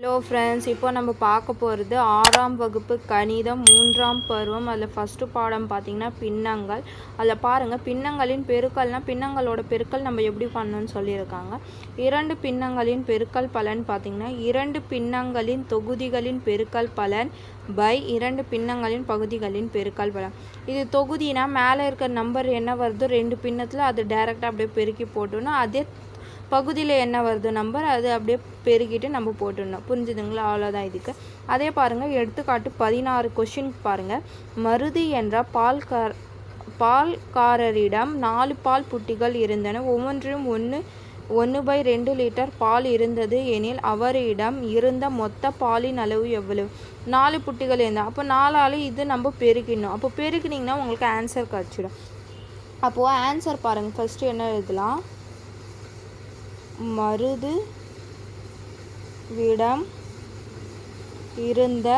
Hello friends இப்போ நம்ம பார்க்க போகிறது ஆறாம் வகுப்பு கணிதம் மூன்றாம் பருவம். அதில் ஃபஸ்ட்டு பாடம் பார்த்திங்கன்னா பின்னங்கள். அதில் பாருங்கள் பின்னங்களின் பெருக்கல்னால் பின்னங்களோட பெருக்கல் நம்ம எப்படி பண்ணணும்னு சொல்லியிருக்காங்க. இரண்டு பின்னங்களின் பெருக்கல் பலன் பார்த்திங்கன்னா இரண்டு பின்னங்களின் தொகுதிகளின் பெருக்கல் பலன் பை இரண்டு பின்னங்களின் பகுதிகளின் பெருக்கல் பலன். இது தொகுதினா மேலே இருக்கிற நம்பர் என்ன வருதோ ரெண்டு பின்னத்தில் அது டைரெக்டாக அப்படியே பெருக்கி போட்டோன்னா அதே பகுதியில் என்ன வருது நம்பர் அது அப்படியே பெருகிட்டு நம்ம போட்டுடணும். புரிஞ்சுதுங்களா? அவ்வளோதான் இதுக்கு. அதே பாருங்கள் எடுத்துக்காட்டு பதினாறு கொஷின் பாருங்கள் மருதி என்ற பால்கார் பால்காரரிடம் நாலு பால் புட்டிகள் இருந்தன. ஒவ்வொன்றும் ஒன்று ஒன்று பை ரெண்டு லிட்டர் பால் இருந்தது எனில் அவரிடம் இருந்த மொத்த பாலின் அளவு எவ்வளவு? நாலு புட்டிகள் இருந்தால் அப்போ நாலால் இது நம்ம பெருக்கிடணும். அப்போ பெருக்கினீங்கன்னா உங்களுக்கு ஆன்சர் கிடச்சிடும். அப்போது ஆன்சர் பாருங்கள் ஃபஸ்ட்டு என்ன எழுதலாம்? மருது விடம் இருந்த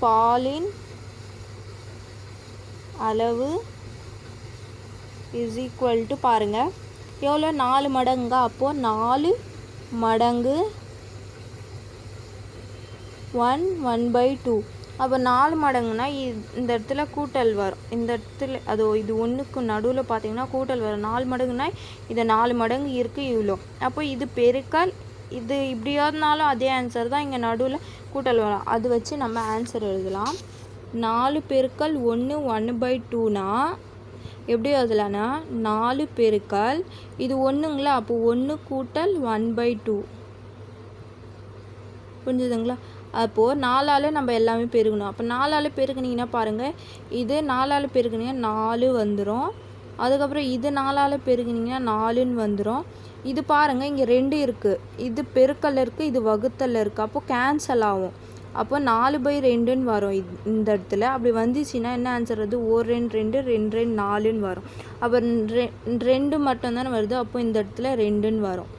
பாலின் அளவு இஸ் ஈக்குவல் டு பாருங்கள் எவ்வளோ? நாலு மடங்கா அப்போது நாலு மடங்கு ஒன் ஒன் பை டூ அப்போ நாலு மடங்குனா இந்த இடத்துல கூட்டல் வரும். இந்த இடத்துல அதோ இது ஒன்றுக்கு நடுவில் பார்த்தீங்கன்னா கூட்டல் வரும். நாலு மடங்குனா இதை நாலு மடங்கு இருக்குது இவ்வளோ அப்போ இது பெருக்கால் இது இப்படியா இருந்தாலும் அதே ஆன்சர் தான் இங்கே நடுவில் கூட்டல் வரும். அது வச்சு நம்ம ஆன்சர் எழுதலாம். நாலு பெருக்கல் ஒன்று ஒன்று பை டூனா எப்படி எழுதலான்னா நாலு பெருக்கல் இது ஒன்றுங்களா அப்போ ஒன்று கூட்டல் ஒன் பை டூ புரிஞ்சுதுங்களா? அப்போது நாலால் நம்ம எல்லாமே பெருகணும். அப்போ நாலால் பெருகினீங்கன்னா பாருங்கள் இது நாலால் பெருகுனீங்கன்னா நாலு வந்துடும் அதுக்கப்புறம் இது நாலால் பெருகினீங்கன்னா நாலுன்னு வந்துடும் இது பாருங்கள் இங்கே ரெண்டு இருக்குது இது பெருக்கல் இருக்குது இது வகுத்தல் இருக்குது அப்போது கேன்சல் ஆகும். அப்போ நாலு பை ரெண்டுன்னு வரும் இந்த இடத்துல. அப்படி வந்துச்சுன்னா என்ன ஆன்சர் வருது? ஒரு ரெண்டு ரெண்டு ரெண்டு ரெண்டு நாலுன்னு வரும். அப்போ ரெ ரெண்டு மட்டும்தானே வருது. அப்போ இந்த இடத்துல ரெண்டுன்னு வரும்.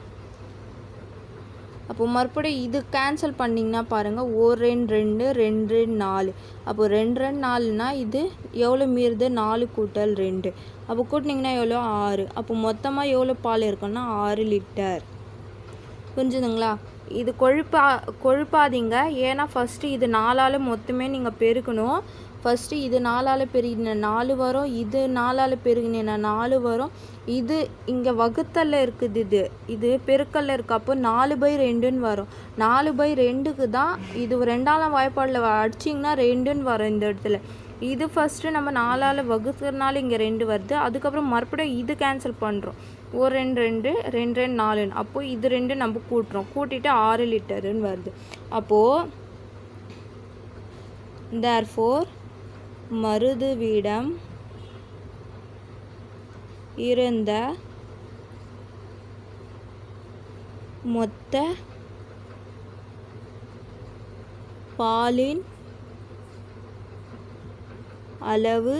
அப்போ மறுபடியும் இது கேன்சல் பண்ணிங்கன்னா பாருங்கள் ஒரு ரெண்டு ரெண்டு ரெண்டு ரெண்டு நாலு. அப்போ ரெண்டு ரெண்டு நாலுனா இது எவ்வளோ மீறுது? நாலு கூட்டல் ரெண்டு. அப்போ கூட்டினீங்கன்னா எவ்வளோ ஆறு. அப்போ மொத்தமாக எவ்வளோ பால் இருக்குன்னா ஆறு லிட்டர் புரிஞ்சுதுங்களா? இது கொழுப்பா கொழுப்பாதீங்க. ஏன்னா ஃபஸ்ட்டு இது நாலால் மொத்தமே நீங்கள் பெருக்கணும். ஃபஸ்ட்டு இது நாலால் பெருகின நாலு வரும் இது நாலால் பெருகின நாலு வரும். இது இங்கே வகுத்தலில் இருக்குது இது. இது பெருக்கல்ல இருக்குது அப்போ நாலு பை ரெண்டுன்னு வரும். நாலு பை ரெண்டுக்கு தான் இது ரெண்டாலாம் வாய்ப்பாடில் அடிச்சிங்கன்னா ரெண்டுன்னு வரும் இந்த இடத்துல. இது ஃபஸ்ட்டு நம்ம நாலால் வகுக்கிறதுனால இங்கே ரெண்டு வருது. அதுக்கப்புறம் மறுபடியும் இது கேன்சல் பண்ணுறோம் ஒரு ரெண்டு ரெண்டு ரெண்டு ரெண்டு நாலுன்னு. அப்போது இது ரெண்டு நம்ம கூட்டுறோம். கூட்டிட்டு ஆறு லிட்டருன்னு வருது. அப்போது தேர் ஃபோர் மருதுவிடம் இருந்த மொத்த பாலின் அளவு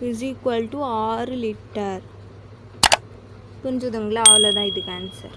இஸ் ஈக்குவல் டு ஆறு லிட்டர் புரிஞ்சுதுங்களா? அவ்வளோதான் இதுக்கு ஆன்சர்